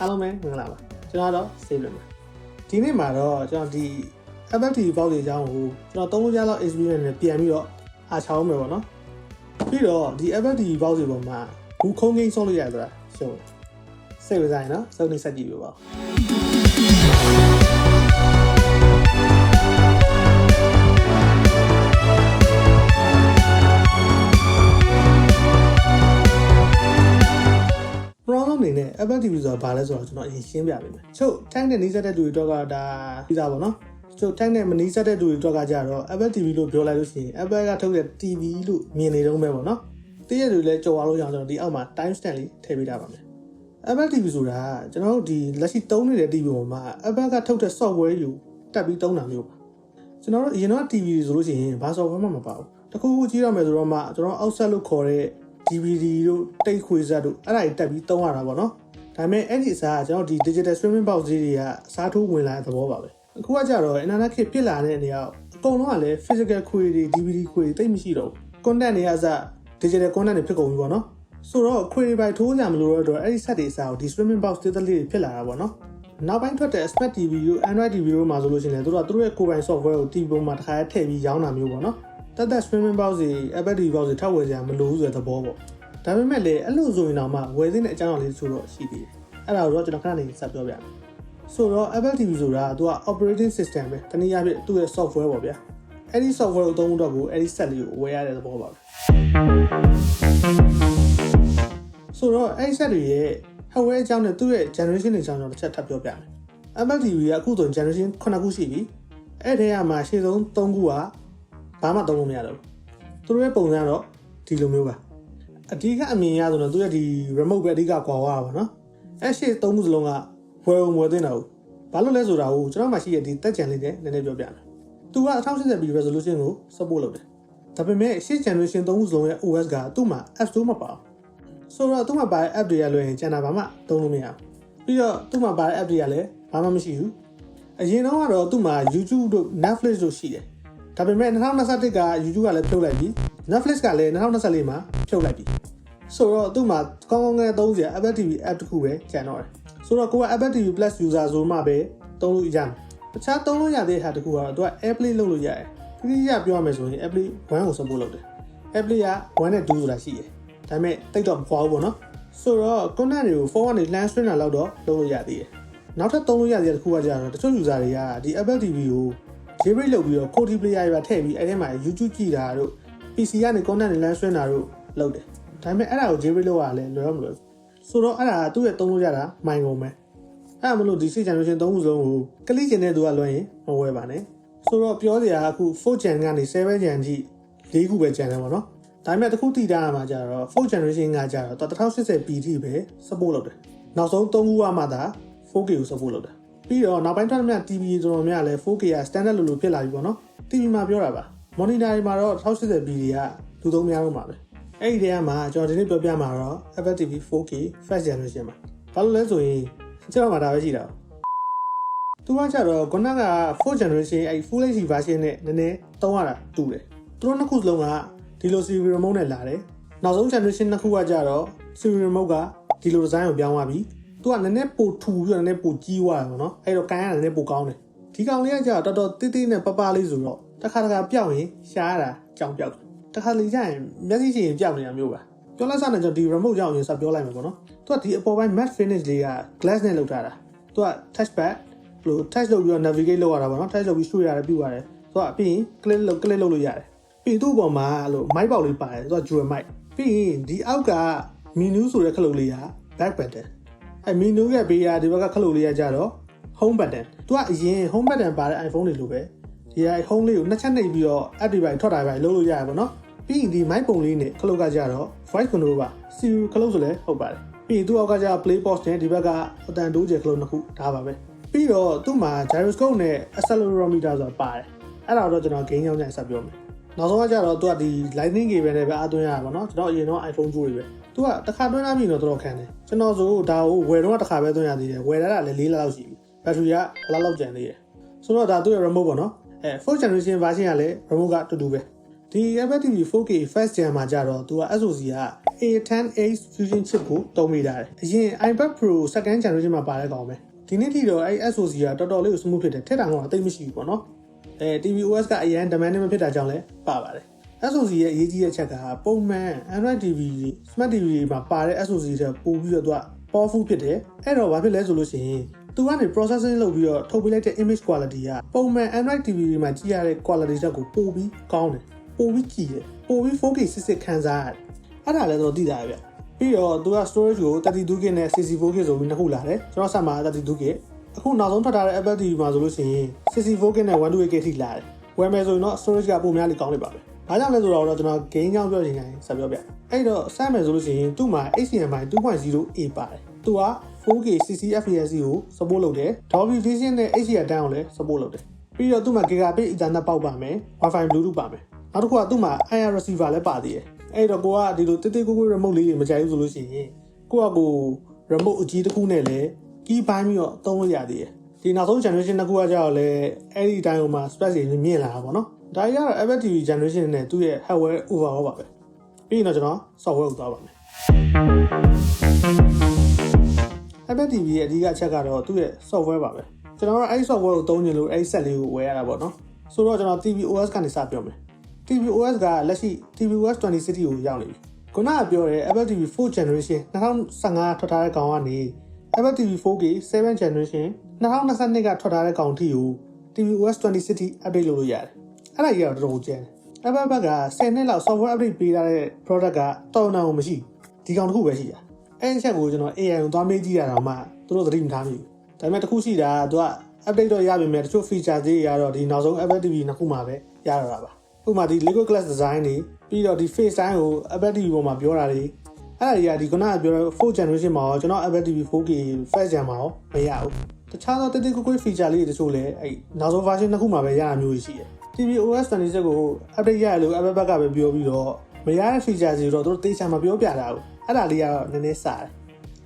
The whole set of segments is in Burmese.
အားလုံးပဲမင်္ဂလာပါကျွန်တော်တော့ save လုပ်ပါဒီနေ့မှာတော့ကျွန်တော်ဒီ Apple TV box တွေအကြောင်းကိုကျွန်တော်သုံးလို့ရလောက် experience နဲ့ပြန်ပြီးတော့အားချောင်းမယ်ပေါ့နော်ပြီးတော့ဒီ Apple TV box တွေပေါ်မှာဘူးခုံးငိမ့်ဆော့လို့ရဆိုတာရှုံးစိတ်ဝင်စားရင်နော်စုံနေဆက်ကြည့်ပြပါဦး ပရောလုံးအနေနဲ့ Apple TV ဆိုတာဘာလဲဆိုတော့ကျွန်တော်အရင်ရှင်းပြပေးမယ်။ချုပ် tank နဲ့နှီးစက်တဲ့လူတွေတော့ကဒါပြီးသားပေါ့နော်။ချုပ် tank နဲ့မနှီးစက်တဲ့လူတွေတော့ကကြတော့ Apple TV လို့ပြောလိုက်လို့ရှိရင် Apple ကထုတ်တဲ့ TV လို့မြင်နေတော့မယ်ပေါ့နော်။တည့်ရတွေလည်းကြော်သွားလို့ရအောင်ကျွန်တော်ဒီအောက်မှာ time stamp လေးထည့်ပေးထားပါမယ်။ Apple TV ဆိုတာကျွန်တော်တို့ဒီလက်ရှိသုံးနေတဲ့ TV ပေါ်မှာ Apple ကထုတ်တဲ့ software ယူတက်ပြီးသုံးတာမျိုးပါ။ကျွန်တော်တို့အရင်တော့ TV ဆိုလို့ရှိရင်ဘာ software မှမပါဘူး။တခုခုကြည့်ရမယ်ဆိုတော့မှကျွန်တော် offset လို့ခေါ်တဲ့ DVD တို့တိတ်ခွေစက်တို့အဲ့ဒါတွေတက်ပြီးသုံးရတာပေါ့နော်ဒါပေမဲ့အဲ့ဒီအစားကျွန်တော်ဒီ digital streaming box ကြီးတွေကအစားထိုးဝင်လာတဲ့သဘောပါပဲအခုကကြတော့ internet ခေတ်ဖြစ်လာတဲ့အနေအောက်အကုန်လုံးကလည်း physical ခွေတွေ DVD ခွေတွေတိတ်မရှိတော့ဘူး content တွေကအစ digital content တွေဖြစ်ကုန်ပြီပေါ့နော်ဆိုတော့ခွေတွေပိုင်ထိုးကြမလို့တော့အဲ့ဒီ set တွေအစားကိုဒီ streaming box တိတ်လေးတွေဖြစ်လာတာပေါ့နော်နောက်ပိုင်းထွက်တဲ့ Smart TV တို့ Android TV တို့မှာဆိုလို့ရှိရင်လည်းတို့ကသူတို့ရဲ့ကိုယ်ပိုင် software ကို TV ပေါ်မှာတစ်ခါထည့်ပြီးရောင်းတာမျိုးပေါ့နော် တက်တက် streaming box တွေ Apple TV box တွေထောက်ဝယ်ကြမလို့ဆိုတဲ့သဘောပေါ့ဒါပေမဲ့လည်းအဲ့လိုဆိုရင်တော့မှဝယ်သင့်တဲ့အကြောင်းအရာလေးဆိုတော့ရှိသေးတယ်အဲ့ဒါကိုတော့ကျွန်တော်ခဏနေဆက်ပြောပြမယ်ဆိုတော့ Apple TV ဆိုတာသူက operating system ပဲတနည်းအားဖြင့်သူ့ရဲ့ software ပေါ့ဗျာအဲ့ဒီ software ကိုသုံးဖို့တော့ကိုအဲ့ဒီ set လေးကိုဝယ်ရတဲ့သဘောပါပဲဆိုတော့အဲ့ဒီ set တွေရဲ့ hardware အကြောင်းနဲ့သူ့ရဲ့ generation တွေအကြောင်းတော့တစ်ချက်ထပ်ပြောပြမယ် Apple TV ကအခုဆိုရင် generation 9ခုရှိပြီအဲ့ထဲကမှာရှေ့ဆုံး3ခုက ဘာမှသုံးလို့မရတော့ဘူးသူတို့ရဲ့ပုံစံကတော့ဒီလိုမျိုးပါအဓိကအမြင်ရဆိုတော့သူရဲ့ဒီ remote ပဲအဓိကကွာသွားတာပါနော်အဲ့ရှေ့သုံးခုစလုံးကဝယ်ုံဝယ်တင်တာဟုတ်ဘာလို့လဲဆိုတာကိုကျွန်တော်မှရှိရဒီတက်ကြံလေးနဲ့နည်းနည်းပြောပြမယ်သူက 1080p resolution ကို support လုပ်တယ်ဒါပေမဲ့ရှေ့ generation သုံးခုစလုံးရဲ့ OS ကသူ့မှာ App Store မပါဘူးဆိုတော့သူ့မှာပါတဲ့ app တွေကလွှဲရင်ကျန်တာဘာမှသုံးလို့မရဘူးပြီးတော့သူ့မှာပါတဲ့ app တွေကလည်းဘာမှမရှိဘူးအရင်တော့ကတော့သူ့မှာ YouTube တို့ Netflix တို့ရှိတယ် ဒါပေမဲ့2021က YouTube ကလည်းဖြုတ်လိုက်ပြီ Netflix ကလည်း2024မှာဖြုတ်လိုက်ပြီဆိုတော့သူ့မှာကောင်းကောင်းငယ်သုံးစရာ Apple TV app တစ်ခုပဲကျန်တော့တယ်ဆိုတော့ကိုက Apple TV Plus user ဆိုမှပဲသုံးလို့ရမယ်တခြားသုံးလို့ရတဲ့ဟာတစ်ခုကတော့သူက AirPlay လုပ်လို့ရတယ်ခရီးရပြောရမယ်ဆိုရင် AirPlay 1ကို support လုပ်တယ် AirPlay က1နဲ့2ဆိုတာရှိတယ်ဒါပေမဲ့တိတ်တော့မခွာဘူးပေါ့နော်ဆိုတော့ content တွေကို forward နဲ့ land stream တာလောက်တော့လုပ်လို့ရသေးတယ်နောက်ထပ်သုံးလို့ရတဲ့တစ်ခုကကြတော့တချို့ user တွေကဒီ Apple TV ကို jailbreak လုပ်ပြီးတော့ code player တွေပါထည့်ပြီးအဲ့ထဲမှာ YouTube ကြည့်တာတို့ PC ကနေ content တွေ land stream တာတို့လုပ်တယ်ဒါပေမဲ့အဲ့ဒါကို jailbreak လုပ်ရလဲလွယ်တော့မလွယ်ဘူးဆိုတော့အဲ့ဒါကသူ့ရဲ့သုံးလို့ရတာမိုင်ကုန်ပဲအဲ့ဒါမလို့ဒီ6 generation သုံးခုလုံးကိုကလိကျင်တဲ့သူကလွှဲရင်မဝယ်ပါနဲ့ဆိုတော့ပြောစရာအခု4 gen ကနေ7 gen ထိ၄ခုပဲကျန်တယ်ပေါ့နော်ဒါပေမဲ့တစ်ခုတည်တာမှာကြတော့4 generation ကကြတော့ 1080p ထိပဲ support လုပ်တယ်နောက်ဆုံး3ခုကမှသာ 4K ကို support လုပ်တယ် ပြီးတော့နောက်ပိုင်းထွက်တဲ့ TV တော်တော်များလည်း 4K က standard လို့လို့ဖြစ်လာပြီပေါ့နော် TV မှာပြောတာပါ monitor တွေမှာတော့ 1080p တွေကလူသုံးများလို့မှာပဲအဲ့ဒီတည်းကမှကျွန်တော်ဒီနေ့ပြောပြမှာတော့ Apple TV 4K first generation ပါဘာလို့လဲဆိုရင်ကျွန်တော်မှာဒါပဲရှိတာသူကကြတော့ခုနက4 generation အဲ့ full HD version နဲ့နည်းနည်းသုံးရတာတူတယ်သူတို့နှစ်ခုစလုံးကဒီလို serial remote နဲ့လာတယ်နောက်ဆုံး generation နှစ်ခုကကြတော့ serial remote ကဒီလို design ကိုပြောင်းသွားပြီ သူကနည်းနည်းပိုထူပြီးတော့နည်းနည်းပိုကြီးသွားတယ်ပေါ့နော်အဲ့တော့ကန်ရတာနည်းနည်းပိုကောင်းတယ်ဒီကောင်လေးကကြတော့တော်တော်တိတိနဲ့ပပလေးဆိုတော့တစ်ခါတစ်ခါပျောက်ရင်ရှားရတာကြောင်ပျောက်တယ်တစ်ခါလေကျရင်မျက်စိရှိရင်ပျောက်နေတာမျိုးပါပြောလိုက်စတဲ့ကျွန်တော်ဒီ remote ကြောင့်ရင်စပြောလိုက်မှာပေါ့နော်သူကဒီအပေါ်ပိုင်း matte finish လေးက glass နဲ့လုပ်ထားတာသူက touchpad လို့ touch လုပ်ပြီးတော့ navigate လုပ်ရတာပေါ့နော် touch လုပ်ပြီးရွှေ့ရတယ်ပြုတ်ရတယ်သူကပြီးရင် click လုပ် click လုပ်လို့ရတယ်ပြီးသူ့ပေါ်မှာအဲ့လို mic ပေါက်လေးပါတယ်သူက dual mic ပြီးရင်ဒီအောက်က menu ဆိုတဲ့ခလုတ်လေးက back button အဲ menu ရဲ့ဘေးကဒီဘက်ကခလုတ်လေးကကြတော့ home button သူကအရင် home button ပါတဲ့ iPhone တွေလိုပဲဒီက home လေးကိုနှစ်ချက်နှိပ်ပြီးတော့ app တွေပါထွက်တာပါလုပ်လို့ရတယ်ပေါ့နော်ပြီးရင်ဒီ mic ပုံလေးနဲ့ခလုတ်ကကြတော့ voice control ပါ Siri ခလုတ်ဆိုလည်းဟုတ်ပါတယ်ပြီးရင်သူ့အောက်ကကြ play pause နဲ့ဒီဘက်ကအတန်တိုးကျခလုတ်နှစ်ခုဒါပါပဲပြီးတော့သူ့မှာ gyroscope နဲ့ accelerometer ဆိုတာပါတယ်အဲ့ဒါတော့ကျွန်တော် game ရောက်နေဆက်ပြောမယ်နောက်ဆုံးကကြတော့သူကဒီ lightning cable နဲ့ပဲအားသွင်းရတာပေါ့နော်ကျွန်တော်အရင်တော့ iPhone 2တွေပဲ သူကတစ်ခါသွင်းလာပြီတော့တော်တော်ခံတယ်ကျွန်တော်ဆိုဒါကိုဝယ်တော့တစ်ခါပဲသွင်းရသေးတယ်ဝယ်လာတာလည်း၄လလောက်ရှိပြီဘက်ထရီကဘယ်လောက်လောက်ကျန်သေးတယ်ဆိုတော့ဒါသူ့ရဲ့ remote ပေါ့နော်အဲ 4th generation version ကလည်း remote ကတူတူပဲဒီ Apple TV 4K first gen မှာကြတော့သူက SoC က A10X Fusion chip ကိုသုံးမိတာတယ်အရင် iPad Pro second generation မှာပါတဲ့ကောင်ပဲဒီနေ့ထိတော့အဲ့ SoC ကတော်တော်လေးကို smooth ဖြစ်တယ်ထက်တာကတော့အသိမရှိဘူးပေါ့နော်အဲ tvOS ကအရင် demanding မဖြစ်တာကြောင့်လည်းပါပါတယ် SoC ရဲ့အရေးကြီးတဲ့အချက်ကပုံမှန် Android TV Smart TV မှာပါတဲ့ SoC တွေပို့ပြီးတော့သူက powerful ဖြစ်တယ်အဲ့တော့ဘာဖြစ်လဲဆိုလို့ရှိရင်သူကနေ processing လုပ်ပြီးတော့ထုတ်ပေးလိုက်တဲ့ image quality ကပုံမှန် Android TV တွေမှာကြည့်ရတဲ့ quality ချက်ကိုပိုပြီးကောင်းတယ်ပိုပြီးကြည့်တယ်ပိုပြီး 4K စစ်စစ်ခံစားရတယ်အဲ့ဒါလည်းတော့သိတာပဲဗျပြီးတော့သူက storage ကို 32GB နဲ့ 64GB ဆိုပြီးနှစ်ခုလာတယ်ကျွန်တော်ဆက်မှာ 32GB အခုနောက်ဆုံးထွက်ထားတဲ့ Apple TV မှာဆိုလို့ရှိရင် 64GB နဲ့ 128GB ထိလာတယ်ဝယ်မယ်ဆိုရင်တော့ storage ကပုံများလေးကောင်းနေပါပဲ ဘာကြောင့်လဲဆိုတော့ကျွန်တော် game ကြောင်းပြောချင်တယ်ဆက်ပြောပြအဲ့တော့စမ်းမယ်ဆိုလို့ရှိရင်သူ့မှာ HDMI 2.0A ပါတယ်သူက 4K 60 fps ကို support လုပ်တယ် Dolby Vision နဲ့ HDR တန်းကိုလည်း support လုပ်တယ်ပြီးတော့သူ့မှာ gigabit ethernet ပေါက်ပါမယ် Wi-Fi Bluetooth ပါမယ်နောက်တစ်ခုကသူ့မှာ IR receiver လည်းပါသေးတယ်အဲ့တော့ကိုကဒီလိုတိတိကိုကို remote လေးတွေမကြိုက်ဘူးဆိုလို့ရှိရင်ကိုကကို remote အကြီးတစ်ခုနဲ့လည်း key ပိုင်းပြီးတော့သုံးလို့ရသေးတယ်ဒီနောက်ဆုံး generation တစ်ခုကကြောက်လဲအဲ့ဒီတိုင်းဟိုမှာ space တွေမြင့်လာတာပေါ့နော် ဒါကြီးကတော့ Apple TV generation နဲ့သူ့ရဲ့ hardware overall ပါပဲပြီးရင်တော့ကျွန်တော် software ကိုသွားပါမယ် Apple TV ရဲ့အဓိကအချက်ကတော့သူ့ရဲ့ software ပါပဲကျွန်တော်ကအဲ့ဒီ software ကိုသုံးနေလို့အဲ့ဒီ set လေးကိုဝယ်ရတာပေါ့နော်ဆိုတော့ကျွန်တော် tvOS ကနေစပြောမယ် tvOS ကလက်ရှိ tvOS 20 City ကိုရောက်နေပြီခုနကပြောတဲ့ Apple TV 4 generation 2015ထွက်ထားတဲ့ကောင်ကနေ Apple TV 4K 7 generation 2022ကထွက်ထားတဲ့ကောင်ထိကို tvOS 20 City update လုပ်လို့ရတယ် အဲ့ဒါကြီးကတော့တော်တော်ကျန်တယ် Apple ဘက်က10နှစ်လောက် software update ပေးထားတဲ့ product ကတော်တော်မရှိဒီကောင်တစ်ခုပဲရှိတာအဲ့ဒီချက်ကိုကျွန်တော် AI ကိုသွားမေးကြည့်ရတာမှသူတို့သတိမထားမိဘူးဒါပေမဲ့တစ်ခုရှိတာကသူက update တော့ရပြီမဲ့တချို့ feature တွေရတော့ဒီနောက်ဆုံး Apple TV နှစ်ခုမှပဲရတော့တာပါဥပမာဒီ Lego Glass design တွေပြီးတော့ဒီ face time ကို Apple TV ပေါ်မှာပြောတာတွေအဲ့ဒါကြီးကဒီခုနကပြောတဲ့4 generation မှာရောကျွန်တော် Apple TV 4K first gen မှာရောမရဘူးတခြားသောတိတိကိုကို feature လေးတွေတချို့လည်းအဲ့နောက်ဆုံး version နှစ်ခုမှပဲရတာမျိုးရှိတယ် tvOS 26ကို update ရတယ်လို့ Apple ဘက်ကပဲပြောပြီးတော့မရတဲ့ feature တွေတော့သူတို့တေချာမပြောပြတာဘူးအဲ့ဒါလေးကတော့နည်းနည်းစားတယ်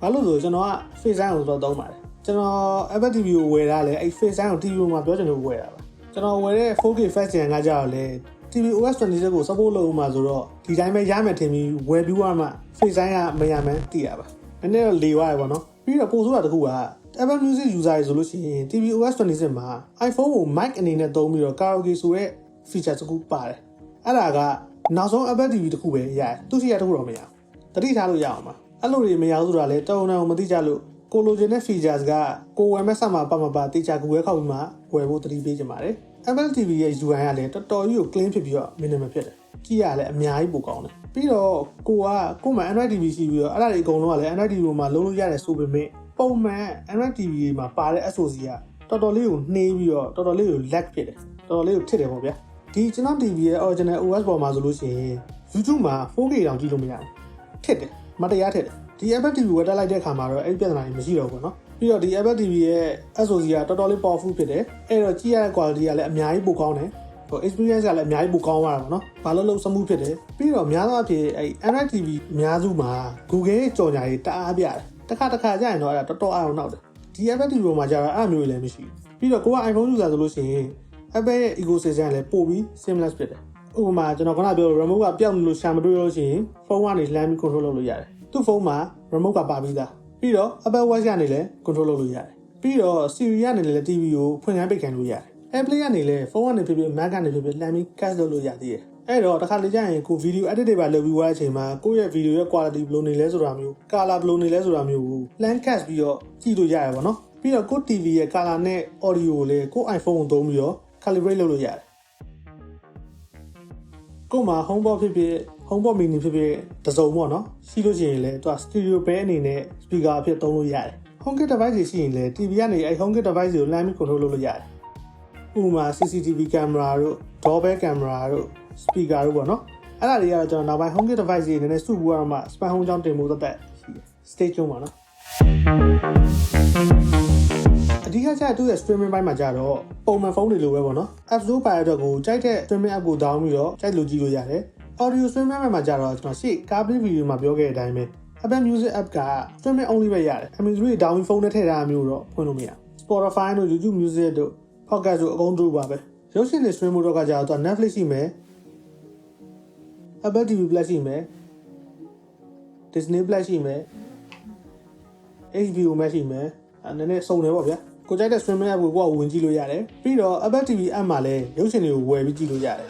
ဘာလို့လဲဆိုကျွန်တော်က face time ကိုတော့သုံးပါတယ်ကျွန်တော် Apple TV ကိုဝယ်တာလေအဲ့ face time ကို TV မှာပြောချင်လို့ဝယ်တာပါကျွန်တော်ဝယ်တဲ့ 4K first gen ကကြောက်လေ tvOS 26ကို support လုပ်မှာဆိုတော့ဒီတိုင်းပဲရမယ်ထင်ပြီးဝယ်ပြီးွားမှ face time ကမရမှန်းသိရပါနည်းနည်းတော့လေသွားရပါတော့ပြီးတော့ပို့ဆိုတာတခုက Apple Music user တွေဆိုလို့ရှိရင် tvOS 26မှာ iPhone ကို mic အနေနဲ့သုံးပြီးတော့ karaoke ဆိုတဲ့ feature တစ်ခုပါတယ်အဲ့ဒါကနောက်ဆုံး Apple TV တစ်ခုပဲရတယ်သူရှိရတစ်ခုတော့မရဘူးတတိထားလို့ရအောင်ပါအဲ့လိုတွေမရဘူးဆိုတာလေတုံတုံမသိကြလို့ကိုလိုချင်တဲ့ features ကကိုဝယ်မဲ့ဆက်မှာပတ်မပါတေချာကူဝဲခောက်ပြီးမှဝယ်ဖို့တတိပေးကြပါတယ် Apple TV ရဲ့ UI ကလည်းတော်တော်ကြီးကို clean ဖြစ်ပြီးတော့ minimal ဖြစ်တယ်ကြည့်ရလဲအများကြီးပိုကောင်းတယ်ပြီးတော့ကိုကကိုမှ Android TV ရှိပြီးတော့အဲ့ဒါတွေအကုန်လုံးကလည်း Android TV မှာလုံးလို့ရတယ်ဆိုပေမဲ့ ပုံမှန် Android TV မှာပါတဲ့ SoC ကတော်တော်လေးကိုနှေးပြီးတော့တော်တော်လေးကို lag ဖြစ်တယ်တော်တော်လေးကိုထစ်တယ်ပေါ့ဗျာဒီကျွန်တော် TV ရဲ့ original OS ပေါ်မှာဆိုလို့ရှိရင် YouTube မှာ 4K တောင်ကြည့်လို့မရဘူးထစ်တယ်မတရားထစ်တယ်ဒီ Apple TV ဝယ်တက်လိုက်တဲ့အခါမှာတော့အဲ့ဒီပြဿနာကြီးမရှိတော့ဘူးပေါ့နော်ပြီးတော့ဒီ Apple TV ရဲ့ SoC ကတော်တော်လေး powerful ဖြစ်တယ်အဲ့တော့ကြည့်ရတဲ့ quality ကလည်းအများကြီးပိုကောင်းတယ်ဟို experience ကလည်းအများကြီးပိုကောင်းသွားတာပေါ့နော်ဘာလို့လို့ smooth ဖြစ်တယ်ပြီးတော့များသောအားဖြင့်အဲ့ Android TV အများစုမှာ Google ရဲ့ကြော်ညာရေးတအားပြတယ် တစ်ခါတစ်ခါကြာရင်တော့အဲ့ဒါတော်တော်အားအောင်နောက်တယ်ဒီ Apple TV ပေါ်မှာကြာတော့အဲ့မျိုးလည်းမရှိဘူးပြီးတော့ကိုက iPhone user ဆိုလို့ရှိရင် Apple ရဲ့ ecosystem လည်းပို့ပြီး seamless ဖြစ်တယ်ဥပမာကျွန်တော်ခုနပြော remote ကပျောက်နေလို့ရှာမတွေ့လို့ရှိရင်ဖုန်းကနေလှမ်းပြီး control လုပ်လို့ရတယ်သူ့ဖုန်းမှာ remote ကပါပြီးသားပြီးတော့ Apple Watch ကနေလည်း control လုပ်လို့ရတယ်ပြီးတော့ Siri ကနေလည်း TV ကိုဖွင့်ခိုင်းပိတ်ခိုင်းလို့ရတယ် Apple ကနေလည်းဖုန်းကနေဖြစ်ဖြစ် Mac ကနေဖြစ်ဖြစ်လှမ်းပြီး cast လုပ်လို့ရသေးတယ် အဲ့တော့တစ်ခါလေကြာရင်ကို video edit တွေပါလုပ်ပြီးွားတဲ့အချိန်မှာကိုယ့်ရဲ့ video ရဲ့ quality ဘယ်လိုနေလဲဆိုတာမျိုး color ဘယ်လိုနေလဲဆိုတာမျိုးကို plan cast ပြီးတော့ကြည့်လို့ရရပါတော့ပြီးတော့ကို TV ရဲ့ color နဲ့ audio ကိုလည်းကို iPhone ကိုသုံးပြီးတော့ calibrate လုပ်လို့ရတယ်ကို့မှာ HomePod ဖြစ်ဖြစ် HomePod mini ဖြစ်ဖြစ်တစုံပေါ့နော်ရှိလို့ရှိရင်လည်းသူက stereo pair အနေနဲ့ speaker အဖြစ်သုံးလို့ရတယ် HomeKit device တွေရှိရင်လည်း TV ကနေအဲ HomeKit device တွေကိုလှမ်းပြီး control လုပ်လို့ရတယ်ဥပမာ CCTV camera တို့ doorbell camera တို့ speaker တို့ပေါ့နော်အဲ့ဒါတွေကတော့ကျွန်တော်နောက်ပိုင်း HomeKit device တွေနည်းနည်းစုပြီးတော့မှ smart home ကြောင်းတင်ဖို့သက်သက်ရှိတယ် stay tuned ပါနော်အဓိကကျသူ့ရဲ့ streaming ဘိုင်းမှာကြတော့ပုံမှန်ဖုန်းတွေလိုပဲပေါ့နော် App Store ပါရတော့ကိုကြိုက်တဲ့ streaming app ကို down ပြီးတော့ကြိုက်လို့ကြည့်လို့ရတယ် audio streaming ဘက်မှာကြတော့ကျွန်တော်ရှေ့ကားပလီဗီဒီယိုမှာပြောခဲ့တဲ့အတိုင်းပဲ Apple Music app က streaming only ပဲရတယ် MP3 တွေ down ဖုန်းနဲ့ထည့်ထားမျိုးတော့ဖွင့်လို့မရ Spotify တို့ YouTube Music တို့ Podcast တို့အကုန်တူပါပဲရုပ်ရှင်တွေ stream လို့တော့ကကြတော့ Netflix ရှိမယ် Apple TV Plus ရှိမယ် Disney Plus ရှိမယ် HBO Max ရှိမယ်အဲနည်းနည်းစုံတယ်ပေါ့ဗျာကိုကြိုက်တဲ့ streaming app ကိုကိုကဝင်ကြည့်လို့ရတယ်ပြီးတော့ Apple TV app မှာလည်းရုပ်ရှင်တွေကိုဝယ်ပြီးကြည့်လို့ရတယ်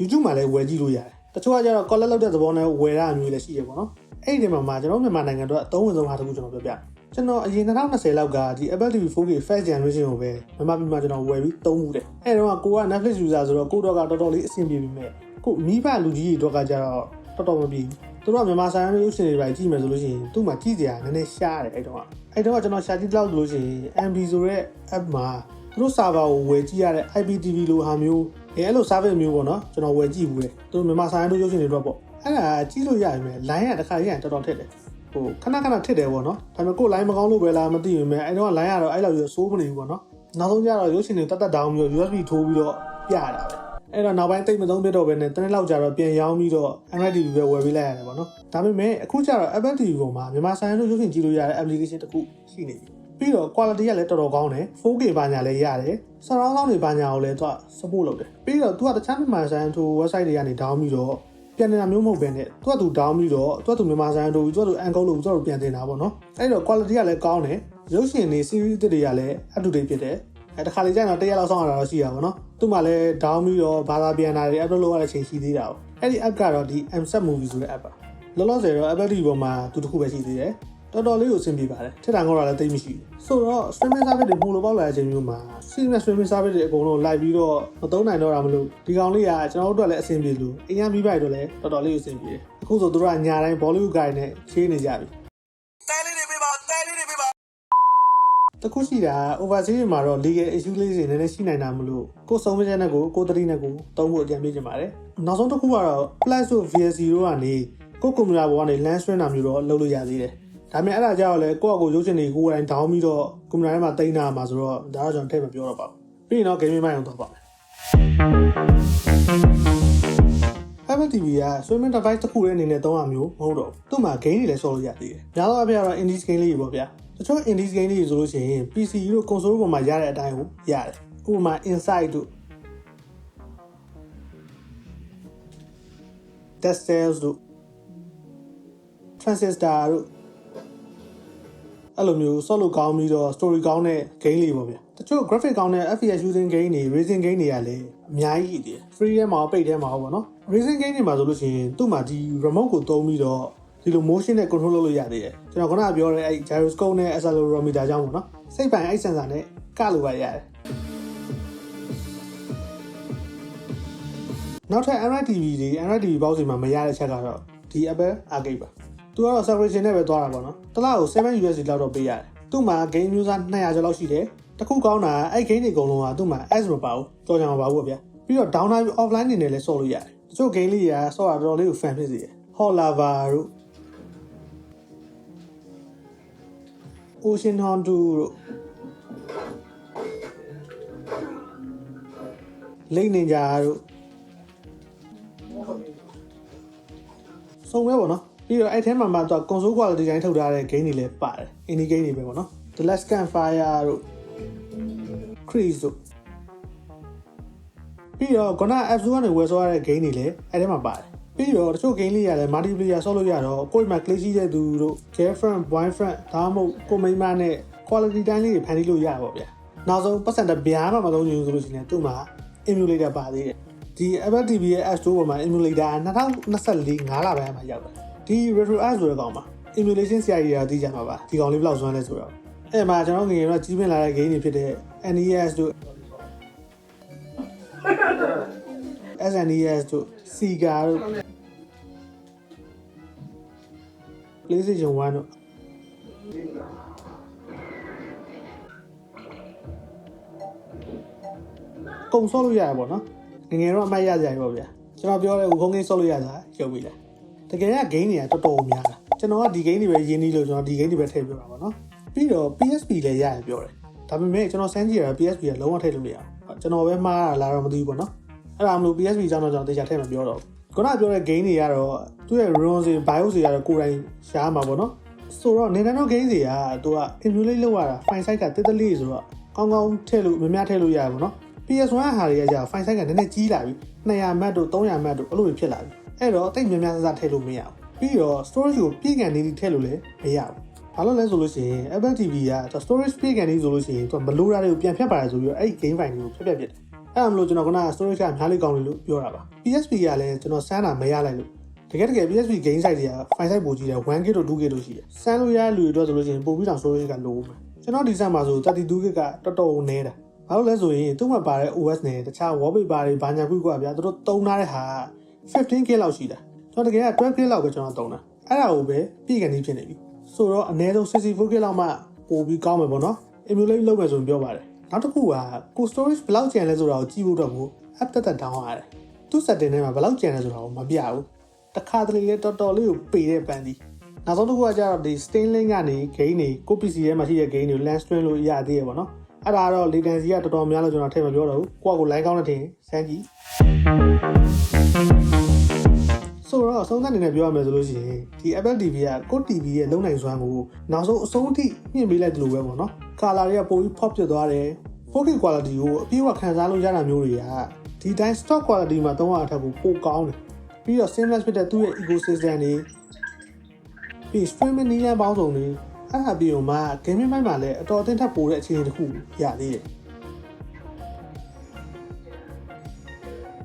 YouTube မှာလည်းဝယ်ကြည့်လို့ရတယ်တချို့ကကျတော့ collect လုပ်တဲ့သဘောနဲ့ဝယ်ရအမျိုးလည်းရှိရပေါ့နော်အဲ့ဒီထဲမှာမှာကျွန်တော်မြန်မာနိုင်ငံအတွက်အသုံးဝင်ဆုံးဟာတစ်ခုကျွန်တော်ပြောပြကျွန်တော်အရင်2020လောက်ကဒီ Apple TV 4K First Generation ကိုပဲမြန်မာပြည်မှာကျွန်တော်ဝယ်ပြီးသုံးမှုတယ်အဲ့တော့ကိုက Netflix user ဆိုတော့ကိုတော့ကတော်တော်လေးအဆင်ပြေပြီမဲ့ ကိုမိဘလူကြီးတွေတော့ကကျတော့တော်တော်မပြေဘူးသူတို့ကမြန်မာဆိုင်ရာရုပ်ရှင်တွေပဲကြည့်မယ်ဆိုလို့ရှိရင်သူ့မှာကြည့်စရာနည်းနည်းရှားတယ်အဲ့တော့အဲ့တော့ကျွန်တော်ရှာကြည့်တော့လို့ရှိရင် MB ဆိုတဲ့ app မှာသူတို့ server ကိုဝယ်ကြည့်ရတဲ့ IPTV လိုဟာမျိုးအဲအဲ့လို service မျိုးပေါ့နော်ကျွန်တော်ဝယ်ကြည့်ဘူးလေသူတို့မြန်မာဆိုင်ရာရုပ်ရှင်တွေတော့ပေါ့အဲ့ဒါကြည့်လို့ရရင်ပဲ line ကတစ်ခါရရင်တော်တော်ထက်တယ်ဟိုခဏခဏထစ်တယ်ပေါ့နော်ဒါပေမဲ့ကိုယ် line မကောင်းလို့ပဲလားမသိဘူးမဲ့အဲ့တော့ line ကတော့အဲ့လောက်ရဆိုးမနေဘူးပေါ့နော်နောက်ဆုံးကျတော့ရုပ်ရှင်တွေတက်တက်တောင်းပြီးတော့ USB ထိုးပြီးတော့ပြရတာပဲ အဲ့တော့နောက်ပိုင်းတိတ်မသုံးပြတော့ပဲနဲ့တနေ့လောက်ကြာတော့ပြန်ရောင်းပြီးတော့ Android TV ပဲဝယ်ပေးလိုက်ရတယ်ပေါ့နော်ဒါပေမဲ့အခုကျတော့ Apple TV ပေါ်မှာမြန်မာဆိုင်ရာရုပ်ရှင်ကြည့်လို့ရတဲ့ application တစ်ခုရှိနေပြီပြီးတော့ quality ကလည်းတော်တော်ကောင်းတယ် 4K ဘာညာလည်းရတယ် surround sound တွေဘာညာကိုလည်းသူက support လုပ်တယ်ပြီးတော့သူကတခြားမြန်မာဆိုင်ထို website တွေကနေ down ပြီးတော့ပြန်နေတာမျိုးမဟုတ်ဘဲနဲ့သူကသူ down ပြီးတော့သူကသူမြန်မာဆိုင်ထိုသူကသူ encode လို့သူကပြန်တင်တာပေါ့နော်အဲ့တော့ quality ကလည်းကောင်းတယ်ရုပ်ရှင်တွေ series အသစ်တွေကလည်း up to date ဖြစ်တယ်အဲတခါလေကျရင်တော့တစ်ရက်လောက်စောင့်ရတာတော့ရှိတာပေါ့နော် သူ့မှာလည်း down ပြီးတော့ဘာသာပြန်တာတွေ upload လုပ်ရတဲ့ချိန်ရှိသေးတာပေါ့အဲ့ဒီ app ကတော့ဒီ MSet Movie ဆိုတဲ့ app ပါလောလောဆယ်တော့ Apple TV ပေါ်မှာသူတစ်ခုပဲရှိသေးတယ်တော်တော်လေးကိုအဆင်ပြေပါတယ်ထက်တာငေါတာလည်းသိပ်မရှိဘူးဆိုတော့ streaming service တွေပို့လို့ပေါက်လာတဲ့အချိန်မျိုးမှာ streaming streaming service တွေအကုန်လုံးလိုက်ပြီးတော့မသုံးနိုင်တော့တာမလို့ဒီကောင်လေးကကျွန်တော်တို့အတွက်လည်းအဆင်ပြေလို့အရင်မိဘတွေအတွက်လည်းတော်တော်လေးကိုအဆင်ပြေတယ်အခုဆိုသူတို့ကညာတိုင်း Bollywood guy နဲ့ချေးနေကြပြီ တဲလေးတွေပေးပါတဲလေးတွေပေးပါ တခုရှိတာ overseas တွေမှာတော့ legal issue လေးတွေနည်းနည်းရှိနိုင်တာမလို့ကိုယ်ဆုံးမချက်နဲ့ကိုကိုယ်တတိနဲ့ကိုသုံးဖို့အကြံပေးချင်ပါတယ်နောက်ဆုံးတစ်ခုကတော့ Plus တို့ VSC တို့ကနေကိုယ်ကွန်ပျူတာပေါ်ကနေ LAN stream တာမျိုးတော့လုပ်လို့ရသေးတယ်ဒါပေမဲ့အဲ့ဒါကြောင့်လည်းကိုယ့်အကိုရုပ်ရှင်တွေကိုယ်တိုင် down ပြီးတော့ကွန်ပျူတာထဲမှာတင်တာမှာဆိုတော့ဒါတော့ကျွန်တော်ထည့်မပြောတော့ပါဘူးပြီးရင်တော့ gaming မိုင်းအောင်တော့ပါမယ် Apple TV က streaming device တစ်ခုရဲ့အနေနဲ့သုံးရမျိုးမဟုတ်တော့ဘူးသူ့မှာ game တွေလည်းဆော်လို့ရသေးတယ်။များသောအားဖြင့်ကတော့ indie game လေးတွေပေါ့ဗျာ။ တချို့ indie game လေးတွေဆိုလို့ရှိရင် PC တို့ console ပေါ်မှာရတဲ့အတိုင်းကိုရတယ်။ဥပမာ Inside တို့ Dead Cells တို့ Transistor တို့အဲ့လိုမျိုးဆော့လို့ကောင်းပြီးတော့ story ကောင်းတဲ့ game လေးပေါ့ဗျာတချို့ graphic ကောင်းတဲ့ FPS using game တွေ racing game တွေကလည်းအများကြီးရှိသေးတယ် free ထဲမှာပိတ်ထဲမှာပေါ့နော် racing game တွေမှာဆိုလို့ရှိရင်သူ့မှာဒီ remote ကိုသုံးပြီးတော့ ဒီလို motion နဲ့ control လုပ်လို့ရသေးတယ်ကျွန်တော်ခုနကပြောတဲ့အဲ့ gyroscope နဲ့ accelerometer ကြောင့်ပေါ့နော်စိတ်ပိုင်အဲ့ sensor နဲ့ကလို့ပါရတယ်နောက်ထပ် Android TV တွေ Android TV ပေါက်စီမှာမရတဲ့ချက်ကတော့ဒီ Apple Arcade ပါသူကတော့ subscription နဲ့ပဲသွားတာပေါ့နော်တစ်လကို7 USD လောက်တော့ပေးရတယ်သူ့မှာ game မျိုးစား200ကျော်လောက်ရှိတယ်တခုကောင်းတာအဲ့ game တွေအကုန်လုံးကသူ့မှာ ads မပါဘူးကြော်ကြမှာပါဘူးဗျာပြီးတော့ download offline နေနဲ့လည်းဆော့လို့ရတယ်တချို့ game လေးတွေကဆော့တာတော်တော်လေးကို fan ဖြစ်စေတယ် Hot Lava တို့ Ocean Horn 2တို့ Lake Ninja တို့စုံပဲပေါ့နော်ပြီးတော့အဲ့ထဲမှာမှသူက console quality တိုင်းထုတ်ထားတဲ့ game တွေလည်းပါတယ် indie game တွေပဲပေါ့နော် The Last Campfire တို့ Crease တို့ပြီးတော့ခုန app store ကနေဝယ်ဆောရတဲ့ game တွေလည်းအဲ့ထဲမှာပါတယ် ပြီးတော့တချို့ game လေးရတယ် multiplayer ဆော့လို့ရတော့ကိုယ့်မှာ click ရှိတဲ့သူတို့ girlfriend boyfriend ဒါမှမဟုတ်ကိုမိန်းမနဲ့ quality တိုင်းလေးတွေဖန်တီးလို့ရပါဗျာနောက်ဆုံးပတ်စံတပြားမှမသုံးချင်ဘူးဆိုလို့ရှိရင်သူ့မှာ emulator ပါသေးတယ်ဒီ Apple TV ရဲ့ App Store ပေါ်မှာ emulator 2024 5လပိုင်းမှာရောက်တယ်ဒီ retro app ဆိုတဲ့ကောင်မှာ emulation ဆရာကြီးတွေကသိကြမှာပါဒီကောင်လေးဘယ်လောက်စွမ်းလဲဆိုတော့အဲ့မှာကျွန်တော်ငယ်ငယ်တော့ကြီးပင်လာတဲ့ game တွေဖြစ်တဲ့ NES တို့ SNES တို့ Sega တို့ PlayStation 1တို့ကုံဆော့လို့ရတယ်ပေါ့နော်ငယ်ငယ်တော့အမှတ်ရကြရပေါ့ဗျာကျွန်တော်ပြောတဲ့ဦးခုံးကင်းဆော့လို့ရတာရုပ်ပြီလားတကယ်က game တွေကတော်တော်များတာကျွန်တော်ကဒီ game တွေပဲရင်းနှီးလို့ကျွန်တော်ဒီ game တွေပဲထည့်ပြောတာပေါ့နော်ပြီးတော့ PSP လည်းရတယ်ပြောတယ်ဒါပေမဲ့ကျွန်တော်စမ်းကြည့်ရတာ PSP ကလုံးဝထည့်လို့မရဘူးကျွန်တော်ပဲမှားတာလားတော့မသိဘူးပေါ့နော် အဲ့ဒါမလို့ PSP ကြောင့်တော့ကျွန်တော်တေချာထည့်မပြောတော့ဘူးခုနပြောတဲ့ game တွေကတော့သူ့ရဲ့ ROM တွေ BIOS တွေကတော့ကိုယ်တိုင်ရှားမှာပေါ့နော်ဆိုတော့ Nintendo game တွေကသူက emulate လုပ်ရတာ file size ကတိတ်တလေးဆိုတော့ကောင်းကောင်းထည့်လို့များများထည့်လို့ရတယ်ပေါ့နော် PS1 ဟာတွေကကြာ file size ကနည်းနည်းကြီးလာပြီ200 MB တို့300 MB တို့အဲ့လိုတွေဖြစ်လာပြီအဲ့တော့တိတ်များများဆဆထည့်လို့မရဘူးပြီးတော့ storage ကိုပြည့်ကန်နေနေထည့်လို့လည်းမရဘူးဘာလို့လဲဆိုလို့ရှိရင် Apple TV က storage ပြည့်ကန်နေဆိုလို့ရှိရင်သူကမလိုတာတွေကိုပြန်ဖြတ်ပါတယ်ဆိုပြီးတော့အဲ့ဒီ game file တွေကိုဖြတ်ဖြတ်ပြစ်တယ် အဲ့ဒါမလို့ကျွန်တော်က storage ကအများလေးကောင်းတယ်လို့ပြောတာပါ PSP ကလည်းကျွန်တော်စမ်းတာမရလိုက်လို့တကယ်တကယ် PSP game site တွေက file site ပိုကြီးတယ် 1GB တို့ 2GB တို့ရှိတယ်စမ်းလို့ရတဲ့လူတွေအတွက်ဆိုလို့ရှိရင်ပို့ပြီးတော့ storage ကလိုမယ်ကျွန်တော်ဒီစက်မှာဆို 32GB ကတော်တော်နေတာဘာလို့လဲဆိုရင်သူ့မှာပါတဲ့ OS နဲ့တခြား wallpaper တွေဘာညာခုကဗျာသူတို့တုံးထားတဲ့ဟာ 15K လောက်ရှိတာကျွန်တော်တကယ်က 12K လောက်ပဲကျွန်တော်တုံးတာအဲ့ဒါကိုပဲပြည့်ကနေဖြစ်နေပြီဆိုတော့အနည်းဆုံး 64K လောက်မှပို့ပြီးကောင်းမယ်ပေါ့နော် emulate လုပ်မယ်ဆိုရင်ပြောပါတယ် နောက်တစ်ခုကကို storage ဘယ်လောက်ကျန်လဲဆိုတာကိုကြည့်ဖို့တော့ကို app တက်တက် down ရတယ်သူ့ setting ထဲမှာဘယ်လောက်ကျန်လဲဆိုတာကိုမပြဘူးတခါတလေလေတော်တော်လေးကိုပေတဲ့ပန်းဒီနောက်ဆုံးတစ်ခုကကျတော့ဒီ Starlink ကနေ gain တွေကို PC ထဲမှာရှိတဲ့ gain တွေကို LAN stream လို့ရသေးရပါတော့အဲ့ဒါတော့ latency ကတော်တော်များလို့ကျွန်တော်ထည့်မပြောတော့ဘူးကိုယ့်ကို line ကောင်းတဲ့ထင်စမ်းကြည့်ဆိုတော့အဆုံးသတ်အနေနဲ့ပြောရမယ်ဆိုလို့ရှိရင်ဒီ Apple TV ကကိုယ့် TV ရဲ့လုံနိုင်စွမ်းကိုနောက်ဆုံးအဆုံးအထိမြင့်ပေးလိုက်တယ်လို့ပဲပေါ့နော်။ color တွေကပိုပြီး pop ဖြစ်သွားတယ်။ 4K quality ကိုအပြည့်အဝခံစားလို့ရတာမျိုးတွေကဒီတိုင်း stock quality မှာသုံးရအထက်ကိုပိုကောင်းတယ်။ပြီးတော့ seamless ဖြစ်တဲ့သူ့ရဲ့ ecosystem တွေပြီး streaming နည်းလမ်းပေါင်းစုံတွေအဲ့ဒါပြီးတော့မှ gaming ဘက်မှာလည်းအတော်အသင့်ထပ်ပိုတဲ့အခြေအနေတစ်ခုရသေးတယ်။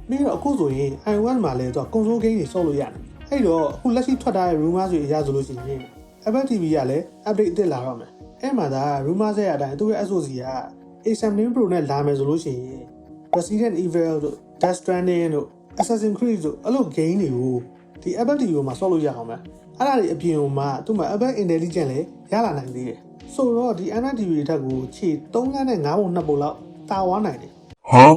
ပြီးတော့အခုဆိုရင် iOS မှာလည်းသူက console game တွေဆော့လို့ရတယ်။အဲ့တော့အခုလက်ရှိထွက်ထားတဲ့ rumors တွေအရဆိုလို့ရှိရင် Apple TV ကလည်း update အသစ်လာတော့မယ်။ အဲ့မှာဒါ rumors ရဲ့အတိုင်းသူ့ရဲ့ SoC က A17 Pro နဲ့လာမယ်ဆိုလို့ရှိရင် Resident Evil တို့ Death Stranding တို့ Assassin's Creed တို့အဲ့လို game တွေကိုဒီ Apple TV မှာဆော့လို့ရအောင်မယ်။အဲ့ဒါတွေအပြင်မှာသူ့မှာ Apple Intelligence လည်းရလာနိုင်သေးတယ်။ဆိုတော့ဒီ Android TV တွေထက်ကိုခြေ3လနဲ့9ပုံ2ပုံလောက်တာဝါနိုင်တယ် Huh?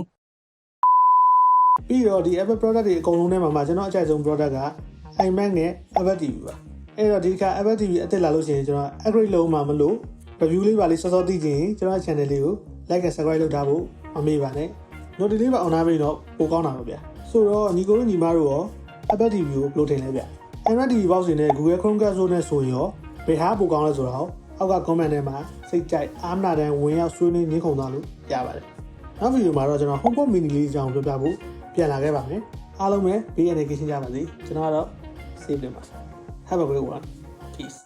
ပြီးတော့ဒီ Apple product တွေအကုန်လုံးထဲမှာမှကျွန်တော်အကြိုက်ဆုံး product က iMac နဲ့ Apple TV ပါအဲ့တော့ဒီက Apple TV အသစ်လာလို့ရှိရင်ကျွန်တော် upgrade လုပ်မှမလို့ review လေးပါလေးစောစောသိချင်ရင်ကျွန်တော် channel လေးကို like နဲ့ subscribe လုပ်ထားဖို့မမေ့ပါနဲ့ notification လေးပါအောင်ထားပြီးတော့ပိုကောင်းတာပါဗျာဆိုတော့ညီကိုတို့ညီမတို့ရော Apple TV ကိုဘယ်လိုထင်လဲဗျ Android TV box တွေနဲ့ Google Chromecast တို့နဲ့ဆိုရင်ရောဘယ်ဟာပိုကောင်းလဲဆိုတော့အောက်က comment ထဲမှာစိတ်ကြိုက်အားမနာတန်းဝင်ရောက်ဆွေးနွေးညှင်းခုန်သွားလို့ရပါတယ်နောက်ဗီဒီယိုမှာတော့ကျွန်တော် HomePod mini လေးအကြောင်းပြောပြဖို့ပြန်လာခဲ့ပါမယ်အားလုံးပဲဘေးရန်နေကင်းရှင်းကြပါစေကျွန်တော်ကတော့ save တင်ပါ Have a great one peace